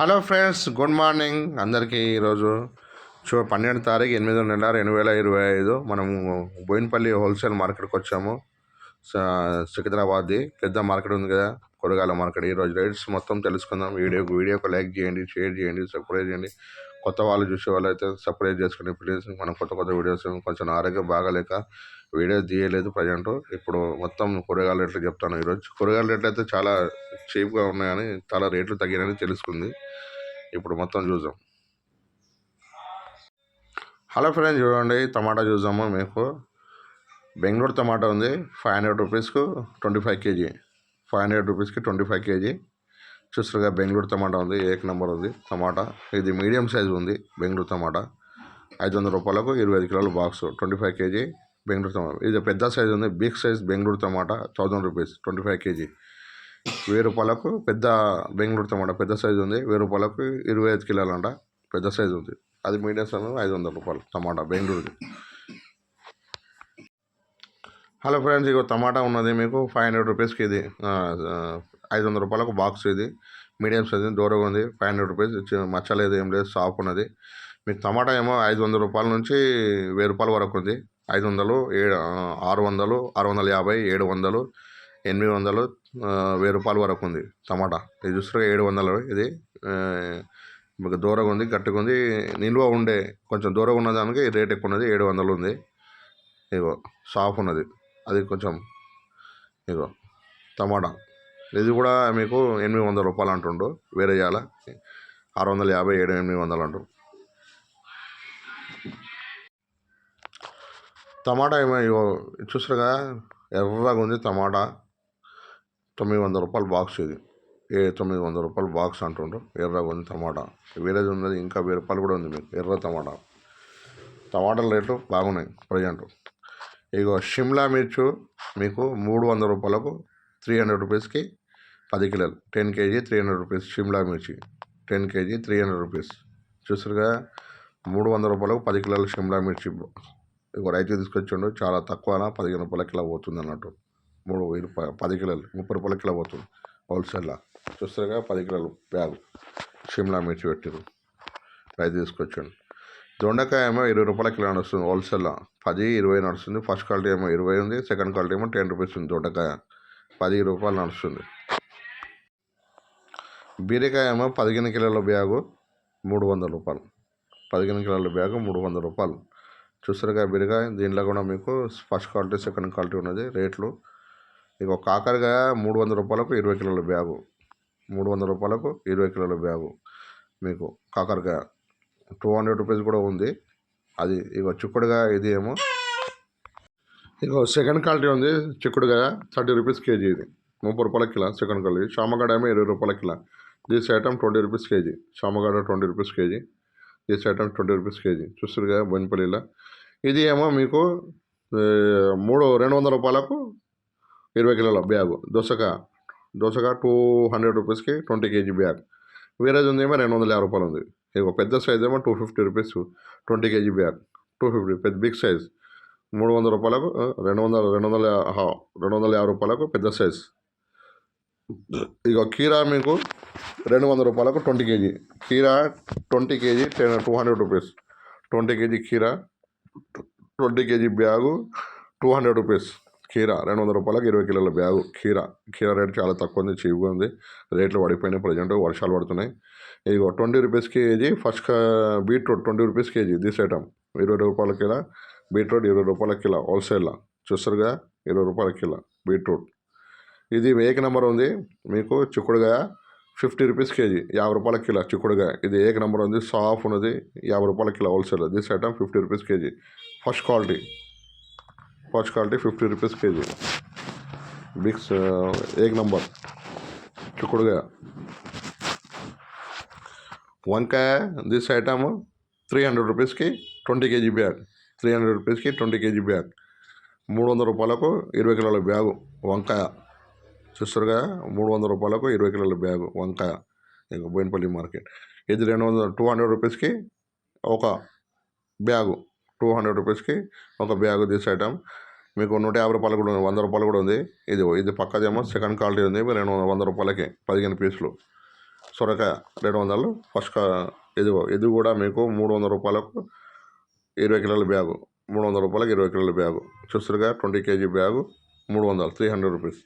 Hello friends good morning. అందరికీ ఈరోజు చూ పన్నెండు తారీఖు ఎనిమిదో నెల రెండు వేల ఇరవై ఐదు. మనము బోయినపల్లి హోల్సేల్ మార్కెట్కి వచ్చాము. స- సికింద్రాబాద్ది పెద్ద మార్కెట్ ఉంది కదా కూరగాయల మార్కెట్. ఈరోజు రేట్స్ మొత్తం తెలుసుకుందాం. వీడియోకి వీడియోకి లైక్ చేయండి షేర్ చేయండి సబ్స్క్రైబ్ చేయండి. కొత్త వాళ్ళు చూసే వాళ్ళు అయితే సపరేట్ చేసుకునే ప్లీజ్ మనం కొత్త కొత్త వీడియోస్ కొంచెం ఆరోగ్యం బాగాలేక వీడియోస్ తీయలేదు ప్రజెంట్. ఇప్పుడు మొత్తం కూరగాయల రేట్లు చెప్తాను ఈరోజు. కూరగాయల రేట్లు అయితే చాలా చీప్గా ఉన్నాయని చాలా రేట్లు తగ్గినాయని తెలుసుకుంది. ఇప్పుడు మొత్తం చూద్దాం. హలో ఫ్రెండ్స్ చూడండి టమాటా చూద్దాము మీకు. బెంగళూరు టమాటా ఉంది five hundred రూపీస్కు twenty five KG. Five hundred రూపీస్కి ట్వంటీ ఫైవ్ కేజీ. చూస్తారుగా బెంగళూరు టమాటా ఉంది ఏక్ నెంబర్ ఉంది టమాటా. ఇది మీడియం సైజు ఉంది బెంగళూరు టమాటా. ఐదు వందల రూపాయలకు ఇరవై ఐదు కిలోల box twenty five KG Bengaluru టమాటా. ఇది పెద్ద సైజు ఉంది బిగ్ సైజ్ బెంగళూరు టమాటా thousand rupees twenty five KG వెయ్యి రూపాయలకు పెద్ద బెంగళూరు టమాటా పెద్ద సైజు ఉంది వెయ్యి రూపాయలకు ఇరవై ఐదు కిలోలు అంట పెద్ద సైజు ఉంది. అది మీడియం సైజు ఐదు వందల రూపాయలు టమాటా బెంగళూరుది. హలో ఫ్రెండ్స్ ఇగో టమాటా ఉన్నది మీకు ఫైవ్ హండ్రెడ్ రూపీస్కి ఇది ఐదు వందల రూపాయలకు బాక్స్ ఇది. మీడియం సైజ్ దూరంగా ఉంది. ఫైవ్ హండ్రెడ్ రూపీస్ మచ్చలేదు ఏం లేదు సాఫ్ ఉన్నది. మీకు టమాటా ఏమో ఐదు వందల రూపాయల నుంచి వెయ్యి రూపాయల వరకు ఉంది. ఐదు వందలు ఏడు ఆరు వందలు ఆరు వందల యాభై ఏడు వందలు ఎనిమిది వందలు వెయ్యి రూపాయల వరకు ఉంది టమాటా. ఇది చూస్తే ఏడు వందలు ఇది. మీకు దూరంగా ఉంది గట్టిగా ఉంది. నిల్వ ఉండే కొంచెం దూరంగా ఉన్న దానికి రేట్ ఎక్కువ ఉన్నది ఏడు వందలు ఉంది. ఇగో సాఫ్ ఉన్నది. అది కొంచెం ఇగో టమాటా. ఇది కూడా మీకు ఎనిమిది వందల రూపాయలు అంటుండు వేరే చేయాల. ఆరు వందల యాభై ఏడు ఎనిమిది వందలు అంటు టమాటా ఏమో ఇగో చూసారుగా ఎర్రగా ఉంది టమాటా. తొమ్మిది వందల రూపాయల బాక్స్ ఇది. ఏ తొమ్మిది వందల రూపాయల బాక్స్ అంటుండ్రు ఎర్రగా ఉంది టమాటా. వేరేది ఉన్నది ఇంకా వెయ్యి రూపాయలు కూడా ఉంది మీకు ఎర్ర టమాటా. టమాటాల రేట్లు బాగున్నాయి ప్రజెంట్. ఇగో షిమ్లా మిర్చు మీకు మూడు వందల రూపాయలకు త్రీ హండ్రెడ్ రూపీస్కి పది కిలోలు. Ten KG three hundred rupees. Shimla మిర్చి. Ten KG three hundred rupees. చూసారుగా మూడు వందల రూపాయలకు పది కిలోల షిమ్లా మిర్చి. ఇగో రైతు తీసుకొచ్చిండు. చాలా తక్కువన? పదిహేను రూపాయల కిలో పోతుంది అన్నట్టు. మూడు వెయ్యి రూపాయలు పది కిలోలు. ముప్పై రూపాయల కిలో పోతుంది హోల్సేల్లా. చూస్తారుగా పది కిలోలు బ్యాగ్. షిమ్లా మిర్చి పెట్టిరు రైతు తీసుకొచ్చాడు. దొండకాయ ఏమో ఇరవై రూపాయల కిలో నడుస్తుంది హోల్సేల్లో. పది ఇరవై నడుస్తుంది. ఫస్ట్ క్వాలిటీ ఏమో ఇరవై ఉంది. సెకండ్ క్వాలిటీ ఏమో టెన్ రూపీస్ ఉంది దొండకాయ. పది రూపాయలు నడుస్తుంది. బీరకాయ ఏమో పదిహేను కిలోల బ్యాగు మూడు వందల రూపాయలు. పదిహేను కిలోల బ్యాగు మూడు వందల రూపాయలు. చూసారుగా బీరకాయ దీంట్లో కూడా మీకు ఫస్ట్ క్వాలిటీ సెకండ్ క్వాలిటీ ఉన్నది. రేట్లు ఇక కాకరకాయ మూడు వందల రూపాయలకు ఇరవై కిలోల బ్యాగు. మూడు వందల రూపాయలకు ఇరవై కిలోల బ్యాగు మీకు కాకరకాయ. టూ హండ్రెడ్ రూపీస్ కూడా ఉంది. అది ఇక చిక్కుడుగా ఇది ఏమో. ఇక సెకండ్ క్వాలిటీ ఉంది చిక్కుడుగా థర్టీ రూపీస్ కేజీ ఇది. ముప్పై రూపాయల కిలో సెకండ్ క్వాలిటీ. చామగడ్డ ఏమో ఇరవై రూపాయల kilo. This item twenty rupees KG. చామగడ్డ twenty rupees KG. This item twenty rupees KG. చూస్తారు కదా బొయినపల్లిలో. ఇది ఏమో మీకు మూడు రెండు వందల రూపాయలకు ఇరవై కిలోల బ్యాగ్. దోసక. దోసక టూ హండ్రెడ్ రూపీస్కి ట్వంటీ కేజీ బ్యాగ్. వేరేది ఉంది ఏమో రెండు వందల యాభై రూపాయలు ఉంది. ఇక పెద్ద సైజ్ ఏమో two fifty rupees twenty KG bag. Two fifty పెద్ద బిగ్ సైజ్. మూడు వందల రూపాయలకు రెండు వందల రెండు వందల హా, రెండు వందల యాభై రూపాయలకు పెద్ద సైజ్. ఇక కీరా మీకు రెండు వందల రూపాయలకు ట్వంటీ కేజీ. కీరా twenty KG ten two hundred rupees. Twenty KG కీరా twenty KG bag two hundred rupees. కీరా రెండు వందల రూపాయలకు ఇరవై కిలోల బ్యాగు. కీరా కీరా రేట్ చాలా తక్కువ ఉంది చీప్గా ఉంది. రేట్లు పడిపోయినాయి ప్రజెంట్ వర్షాలు పడుతున్నాయి. ఇదిగో ట్వంటీ రూపీస్ కేజీ ఫస్ట్ కా- beetroot twenty rupees KG this item. ఇరవై రూపాయల కిలో బీట్రూట్ ఇరవై రూపాయల కిలో హోల్సేల్లో. చూస్తారుగా ఇరవై రూపాయల కిలో బీట్రూట్. ఇది ఏక నెంబర్ ఉంది. మీకు చిక్కుడుగా ఫిఫ్టీ రూపీస్ కేజీ యాభై రూపాయల కిలో చిక్కుడుగా. ఇది ఏక నెంబర్ ఉంది సాఫ్ ఉన్నది యాభై రూపాయల kilo wholesale. This item fifty rupees KG. First quality. First quality fifty rupees KG. Biggs ఏక నెంబర్. చిక్కుడుగా. వంకాయ దిస్ ఐటమ్ త్రీ హండ్రెడ్ రూపీస్కి twenty KG bag. Three hundred రూపీస్కి ట్వంటీ కేజీ బ్యాగ్. మూడు వందల రూపాయలకు ఇరవై కిలోల బ్యాగు వంకాయ. చూస్తారుగా మూడు వందల రూపాయలకు ఇరవై కిలోల బ్యాగు వంకాయ ఇంకా బోయినపల్లి మార్కెట్. ఇది రెండు వందల టూ హండ్రెడ్ రూపీస్కి ఒక బ్యాగు. టూ హండ్రెడ్ రూపీస్కి ఒక బ్యాగు దిస్ ఐటమ్. మీకు నూట యాభై రూపాయలు కూడా ఉంది వంద రూపాయలు కూడా ఉంది. ఇది ఇది పక్కదేమో సెకండ్ క్వాలిటీ ఉంది రెండు వందల వంద రూపాయలకి పదిహేను పీసులు. సొరకాయ రెండు వందలు ఫస్ట్ కా ఇదిగో ఇది కూడా మీకు మూడు వందల రూపాయలకు ఇరవై కిలోల బ్యాగు. మూడు వందల రూపాయలకు ఇరవై కిలోల బ్యాగు. చూస్తారుగా ట్వంటీ కేజీ బ్యాగు మూడు వందలు త్రీ హండ్రెడ్ రూపీస్.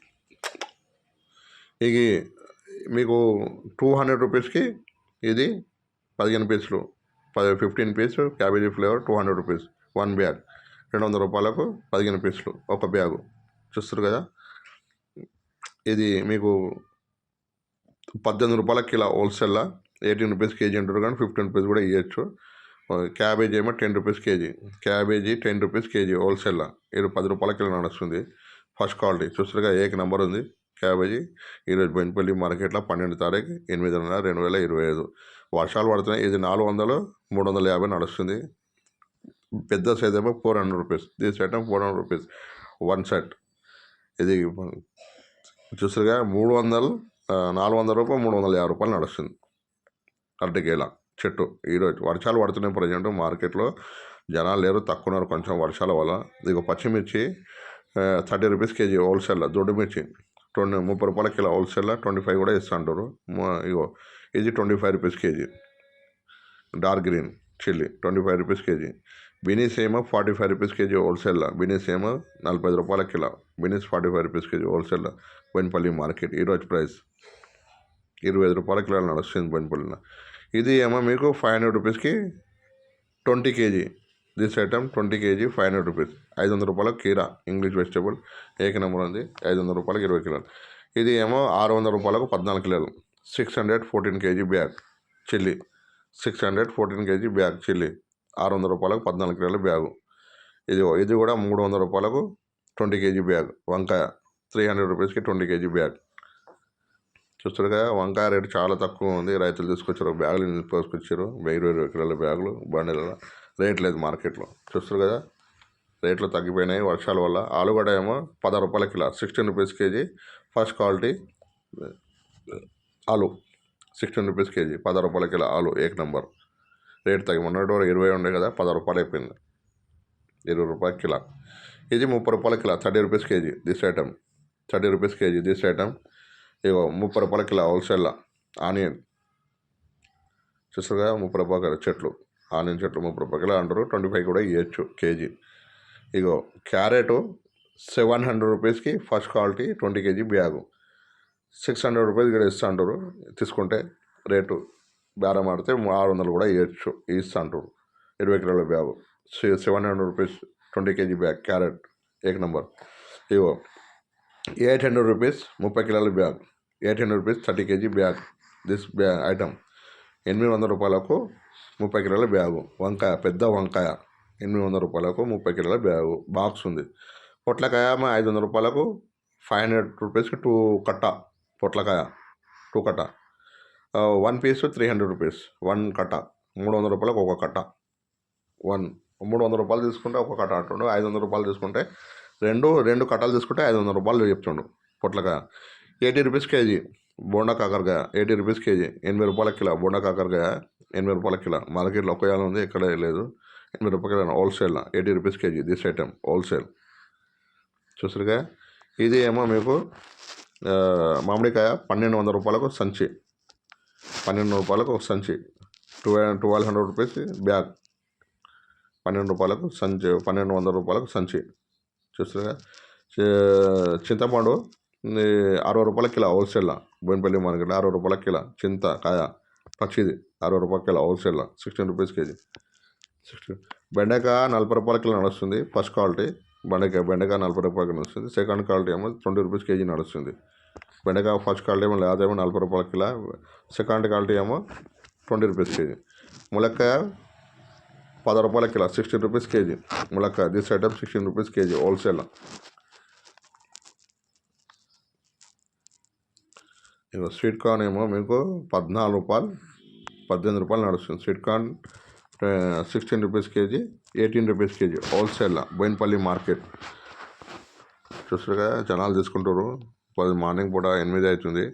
ఇది మీకు టూ హండ్రెడ్ రూపీస్కి ఇది పదిహేను పీసులు పది fifteen piece cabbage flavour two hundred rupees one bag. రెండు వందల రూపాయలకు పదిహేను పీసులు ఒక బ్యాగు. చూస్తారు కదా? ఇది మీకు పద్దెనిమిది రూపాయల కిలో హోల్సేల్లా ఎయిటీన్ రూపీస్ కేజీ అంటారు కానీ ఫిఫ్టీన్ రూపీస్ కూడా ఇవ్వచ్చు క్యాబేజీ ఏమో ten rupees KG. Cabbage ten rupees KG హోల్సేల్లా. ఇది పది రూపాయల కిలో నడుస్తుంది. First quality. చూస్తారుగా ఏక నెంబర్ ఉంది. క్యాబేజీ ఈరోజు బెంపల్లి మార్కెట్లో పన్నెండు తారీఖు ఎనిమిదిన్నర రెండు వేల ఇరవై ఐదు. వర్షాలు పడుతున్నాయి. ఇది నాలుగు వందలు మూడు వందల యాభై నడుస్తుంది. పెద్ద సైజ్ ఏమో four hundred rupees. This item four hundred rupees. One set. ఇది చూసారుగా మూడు వందలు నాలుగు వందల రూపాయలు మూడు వందల యాభై రూపాయలు నడుస్తుంది. అరటికేల చెట్టు. ఈరోజు వర్షాలు పడుతున్నాయి ప్రజెంట్ మార్కెట్లో. జనాలు లేరు తక్కువ ఉన్నారు. కొంచెం వర్షాల వల్ల. ఇక పచ్చిమిర్చి థర్టీ రూపీస్ కేజీ హోల్సేల్లో. దొడ్డు మిర్చి ట్వంటీ ముప్పై రూపాయల కిలో హోల్సేల్లో ట్వంటీ ఫైవ్ కూడా ఇస్తుంటారు. ఇగో ఇది twenty five rupees KG. Dark green chilli twenty five rupees KG. Beans ఏమో ఫార్టీ ఫైవ్ రూపీస్ కేజీ హోల్సేల్లో. బినీస్ ఏమో నలభై ఐదు రూపాయల kilo. Beans forty five rupees KG హోల్సేల్లో. బోయినపల్లి మార్కెట్ ఈరోజు ప్రైస్ ఇరవై ఐదు రూపాయల కిలో నడుస్తుంది బోయినపల్లిలో. ఇది ఏమో మీకు ఫైవ్ హండ్రెడ్ రూపీస్కి twenty KG. This item twenty KG five hundred rupees ఐదు వందల రూపాయల కీరా ఇంగ్లీష్ వెజిటేబుల్ ఏక నెంబర్ ఉంది. ఐదు వందల రూపాయలకి ఇరవై కిలోలు. ఇది ఏమో ఆరు వందల రూపాయలకు పద్నాలుగు కిలోలు. Six hundred fourteen KG bag chilli six hundred fourteen KG bag chilli ఆరు వందల రూపాయలకు పద్నాలుగు కిలోల బ్యాగు ఇది ఇది కూడా మూడు వందల రూపాయలకు ట్వంటీ కేజీ బ్యాగ్ వంకాయ త్రీ హండ్రెడ్ రూపీస్కి ట్వంటీ కేజీ బ్యాగ్ చూస్తారు కదా వంకాయ రేటు చాలా తక్కువ ఉంది. రైతులు తీసుకొచ్చారు బ్యాగులు తీసుకొచ్చారు. ఇరవై ఇరవై కిలోల బ్యాగులు బండిలలో. రేట్ లేదు మార్కెట్లో. చూస్తారు కదా? రేట్లు తగ్గిపోయినాయి వర్షాల వల్ల. ఆలుగడ్డ ఏమో పదహారు రూపాయల kilo sixteen rupees KG first quality ఆలు సిక్స్టీన్ రూపీస్ కేజీ పదహారు రూపాయల కిలో ఆలు ఏక్ నంబర్. రేట్ తగ్గి మొన్నటి వరకు ఇరవై ఉండే కదా పదహారు రూపాయలు అయిపోయింది. ఇరవై రూపాయల కిలో. ఇది ముప్పై రూపాయల kilo thirty rupees KG this item. Thirty rupees KG this item. ఇగో ముప్పై రూపాయల కిలో హోల్సేల్లో ఆనియన్. చూస్తారు కదా? ముప్పై రూపాయల చెట్లు. ఆనియన్ చెట్లు ముప్పై రూపాయలు కిలో అంటారు ట్వంటీ ఫైవ్ కూడా ఇవ్వచ్చు కేజీ. ఇగో క్యారెట్ సెవెన్ హండ్రెడ్ రూపీస్కి first quality twenty KG bag. Six hundred rupees ఇక్కడ ఇస్తా అంటారు తీసుకుంటే రేటు బేరం ఆడితే ఆరు వందలు కూడా ఇవ్వచ్చు ఇస్తా అంటారు. ఇరవై కిలోల bag. Seven hundred rupees twenty KG bag carrot ఏక నంబర్. ఇగో ఎయిట్ హండ్రెడ్ రూపీస్ ముప్పై కిలోల bag. Eight hundred rupees thirty KG bag. This bag item ఎనిమిది వందల రూపాయలకు ముప్పై కిలోల బ్యాగు. వంకాయ పెద్ద వంకాయ ఎనిమిది వందల రూపాయలకు ముప్పై కిలోల బ్యాగు. బాక్స్ ఉంది. పొట్లకాయ మా ఐదు వందల రూపాయలకు ఫైవ్ హండ్రెడ్ రూపీస్కి టూ కట్ట పొట్లకాయ టూ కట్ట. One piece three hundred rupees one కట్ట. మూడు వందల రూపాయలకు ఒక కట్ట. వన్ మూడు వందల రూపాయలు తీసుకుంటే ఒక కట్ట అంటుండు. ఐదు వందల రూపాయలు తీసుకుంటే రెండు రెండు కట్టలు తీసుకుంటే ఐదు వందల రూపాయలు చెప్తుండు పొట్లకాయ. ఎయిటీ రూపీస్ కేజీ బోండా కాకరకాయ ఎయిటీ రూపీస్ కేజీ ఎనభై రూపాయల కిలో బోండా కాకరకాయ. ఎనభై రూపాయల కిలో. మార్కెట్లో ఒక్క యాల ఉంది ఎక్కడ లేదు. ఎనభై రూపాయల wholesale eighty rupees KG this item wholesale చూసారుగా ఇది ఏమో మీకు మామిడికాయ పన్నెండు వందల రూపాయలకు సంచి. పన్నెండు రూపాయలకు ఒక సంచి. Twelve twelve hundred rupees bag పన్నెండు రూపాయలకు సంచి పన్నెండు వందల రూపాయలకు సంచి. చూసారుగా చింతపండు అరవై రూపాయల కిలో హోల్సేల్లో బోయినపల్లి మార్కెట్లో అరవై రూపాయల కిలో చింత కాయ పచ్చిది అరవై రూపాయల kilo wholesale sixteen rupees KG. Sixteen బెండకాయ నలభై రూపాయల కిలో నడుస్తుంది ఫస్ట్ క్వాలిటీ బెండకాయ బెండకాయ నలభై రూపాయలకి నడుస్తుంది. సెకండ్ క్వాలిటీ ఏమో ట్వంటీ రూపీస్ కేజీ నడుస్తుంది. బెండకాయ ఫస్ట్ క్వాలిటీ ఏమో లేదేమో నలభై రూపాయల కిలో. సెకండ్ క్వాలిటీ ఏమో ట్వంటీ రూపీస్ కేజీ. ములక్కాయ పది రూపాయల కిలో సిక్స్టీన్ రూపీస్ కేజీ. ములక్కాయ this item sixteen rupees KG wholesale ఇక స్వీట్ కార్న్ ఏమో మీకు పద్నాలుగు రూపాయలు పద్దెనిమిది రూపాయలు నడుస్తుంది. Sweet corn sixteen rupees KG eighteen rupees KG హోల్సేల్లో బోయినపల్లి మార్కెట్. చూసారుగా జనాలు తీసుకుంటారు. పది మార్నింగ్ పూట ఎనిమిది అవుతుంది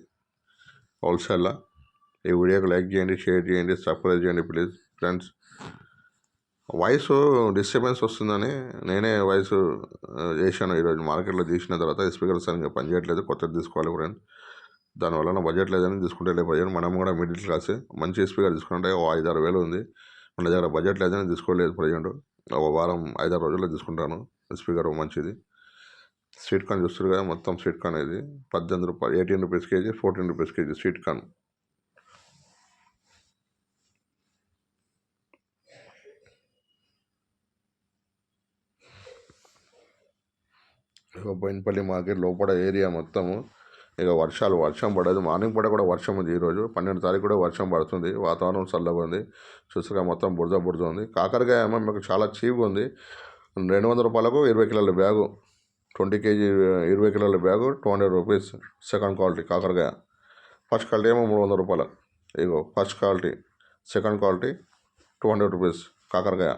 హోల్సేల్లో ఈ వీడియోకి లైక్ చేయండి షేర్ చేయండి సబ్స్క్రైబ్ చేయండి ప్లీజ్ ఫ్రెండ్స్. వాయిస్ డిస్టర్బెన్స్ వస్తుందని నేనే వాయిస్ చేశాను. ఈరోజు మార్కెట్లో తీసిన తర్వాత స్పీకర్ సరిగ్గా పనిచేయట్లేదు కొత్తది తీసుకోవాలి ఫ్రెండ్ దానివల్ల బడ్జెట్ లేదని తీసుకుంటే లేకపోయాను మనం కూడా మిడిల్ క్లాస్ మంచి స్పీకర్ తీసుకుంటే ఓ ఐదు ఆరు వేలు ఉంది. మన దగ్గర బడ్జెట్ లేదని తీసుకోలేదు ప్రజెంట్. ఒక వారం ఐదారు రోజుల్లో తీసుకుంటాను. స్పీకర్ మంచిది. స్వీట్ కార్న్ చూస్తారు కదా మొత్తం స్వీట్ కార్న్ ఇది. పద్దెనిమిది రూపాయలు eighteen rupees KG fourteen rupees KG sweet corn. ఇక బోయినపల్లి మార్కెట్ లోపల ఏరియా మొత్తము. ఇక వర్షాలు వర్షం పడదు. మార్నింగ్ పూట కూడా వర్షం ఉంది ఈరోజు. పన్నెండు తారీఖు కూడా వర్షం పడుతుంది. వాతావరణం చల్లగా ఉంది. చూసుగా మొత్తం బురద బురద ఉంది. కాకరకాయ ఏమో మీకు చాలా చీప్గా ఉంది. రెండు వందల రూపాయలకు ఇరవై కిలోల బ్యాగు. ట్వంటీ కేజీ ఇరవై కిలోల bag two hundred rupees second quality కాకరకాయ. ఫస్ట్ క్వాలిటీ ఏమో మూడు వందల రూపాయలు. ఇగో first quality second quality two hundred rupees కాకరకాయ.